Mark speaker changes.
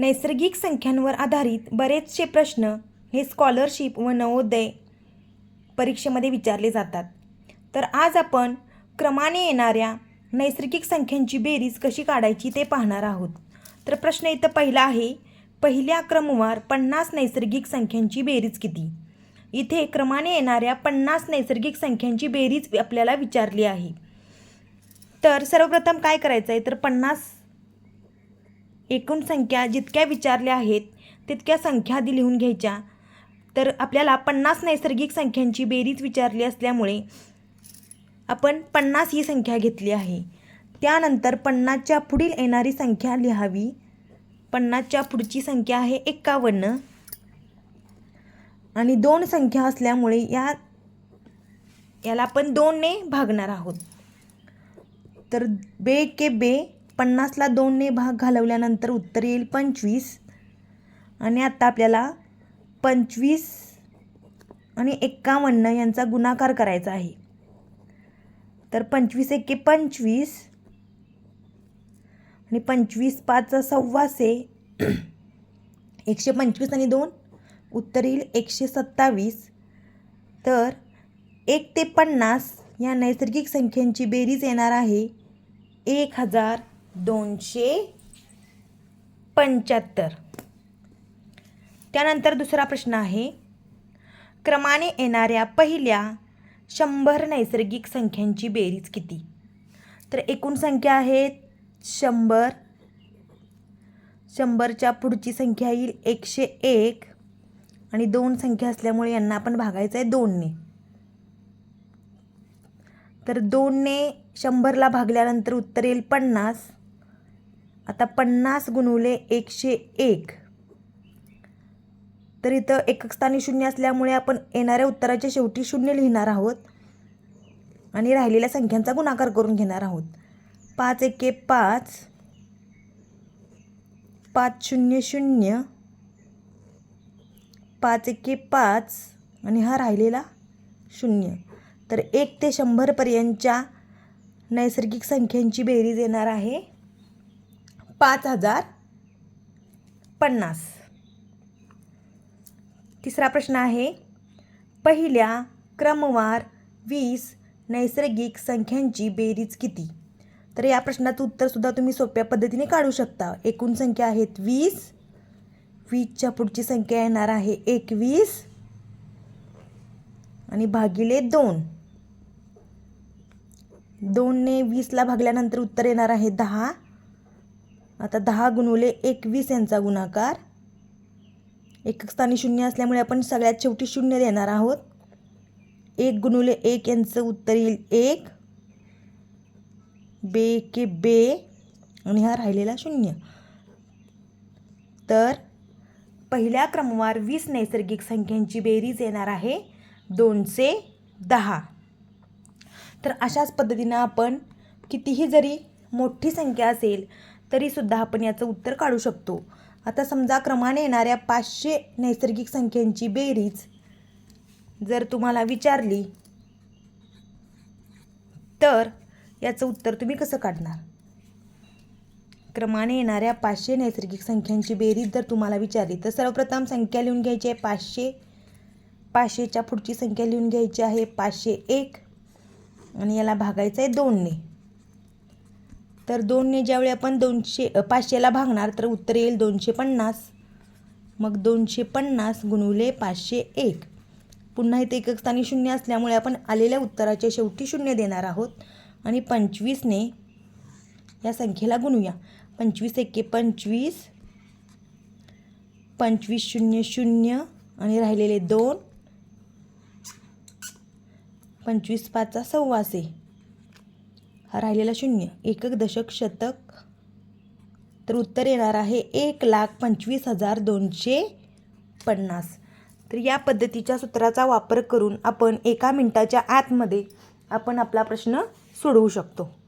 Speaker 1: नैसर्गिक संख्यांवर आधारित बरेचसे प्रश्न हे स्कॉलरशिप व नवोदय परीक्षेमध्ये विचारले जातात. तर आज आपण क्रमाने येणाऱ्या नैसर्गिक संख्यांची बेरीज कशी काढायची ते पाहणार आहोत. तर प्रश्न इथं पहिला आहे पहिल्या क्रमवार पन्नास नैसर्गिक संख्यांची बेरीज किती? इथे क्रमाने येणाऱ्या पन्नास नैसर्गिक संख्यांची बेरीज आपल्याला विचारली आहे. तर सर्वप्रथम काय करायचं आहे तर पन्नास एकूण संख्या जितक्या विचारल्या आहेत तितक्या संख्या आधी लिहून घ्यायच्या. तर आपल्याला पन्नास नैसर्गिक संख्यांची बेरीज विचारली असल्यामुळे आपण पन्नास ही संख्या घेतली आहे. त्यानंतर पन्नासच्या पुढील येणारी संख्या लिहावी. पन्नासच्या पुढची संख्या आहे एक्कावन्न. आणि दोन संख्या असल्यामुळे या याला आपण दोनने भागणार आहोत. तर बे के बे पन्नासला दोनने भाग घालवल्यानंतर उत्तर येईल पंचवीस. आणि आता आपल्याला पंचवीस आणि एक्कावन्न यांचा गुणाकार करायचा आहे. तर पंचवीस एके पंचवीस. आणि पंचवीस पाच सव्वाशे एकशे पंचवीस आणि दोन. उत्तर येईल एकशे सत्तावीस. तर एक ते पन्नास या नैसर्गिक संख्यांची बेरीज येणार आहे. एक हजार दोनशे पंच्याहत्तर. त्यानंतर दुसरा प्रश्न आहे क्रमाने येणाऱ्या पहिल्या शंभर नैसर्गिक संख्यांची बेरीज किती? तर एकूण संख्या आहेत शंभर. शंभरच्या पुढची संख्या येईल एकशे एक आणि दोन संख्या असल्यामुळे यांना आपण भागायचं आहे दोनने. तर दोनने शंभरला भागल्यानंतर उत्तर येईल पन्नास. आता पन्नास गुणवले एकशे एक. तर इथं एकक स्थानी शून्य असल्यामुळे आपण येणाऱ्या उत्तराच्या शेवटी शून्य लिहिणार आहोत. आणि राहिलेल्या संख्यांचा गुणाकार करून घेणार आहोत. पाच एके पाच. पाच शून्य शून्य. पाच एके पाच. आणि हा राहिलेला शून्य. तर एक ते शंभरपर्यंतच्या नैसर्गिक संख्यांची बेरीज येणार आहे. पाच हजार पन्नास. तिसरा प्रश्न आहे पहिल्या क्रमवार वीस नैसर्गिक संख्यांची बेरीज किती? तर या प्रश्नाचं उत्तरसुद्धा तुम्ही सोप्या पद्धतीने काढू शकता. एकूण संख्या आहेत वीस. वीसच्या पुढची संख्या येणार आहे एकवीस. आणि भागिले दोन. दोनने वीसला भागल्यानंतर उत्तर येणार आहे दहा. आता दहा गुणवले एकवीस यांचा गुणाकार. एकक स्थानी शून्य असल्यामुळे आपण सगळ्यात शेवटी शून्य देणार आहोत. एक गुणवले एक यांचं उत्तर येईल एक. बे के बे. आणि हा राहिलेला शून्य. तर पहिल्या क्रमवार वीस नैसर्गिक संख्यांची बेरीज येणार आहे दोनशे दहा. तर अशाच पद्धतीनं आपण कितीही जरी मोठी संख्या असेल तरीसुद्धा आपण याचं उत्तर काढू शकतो. आता समजा क्रमाने येणाऱ्या पाचशे नैसर्गिक संख्यांची बेरीज जर तुम्हाला विचारली तर याचं उत्तर तुम्ही कसं काढणार? क्रमाने येणाऱ्या पाचशे नैसर्गिक संख्यांची बेरीज जर तुम्हाला विचारली तर सर्वप्रथम संख्या लिहून घ्यायची आहे पाचशे. पाचशेच्या पुढची संख्या लिहून घ्यायची आहे पाचशे एक. आणि याला भागायचं आहे दोनने. तर दोनने ज्यावेळी आपण दोनशे पाचशेला भागणार तर उत्तर येईल दोनशे पन्नास. मग दोनशे पन्नास गुणवले पाचशे एक. पुन्हा इथे एकक स्थानी शून्य असल्यामुळे आपण आलेल्या उत्तराच्या शेवटी शून्य देणार आहोत. आणि पंचवीसने या संख्येला गुणूया. पंचवीस एके पंचवीस पंचवीस शून्य शून्य आणि राहिलेले दोन पंचवीस पाचचा सव्वाशे राहिलेला शून्य. एकक दशक शतक. तर उत्तर येणार आहे एक लाख पंचवीस हजार दोनशे पन्नास. तर या पद्धतीच्या सूत्राचा वापर करून आपण एका मिनटाच्या आतमध्ये आपण आपला प्रश्न सोडवू शकतो.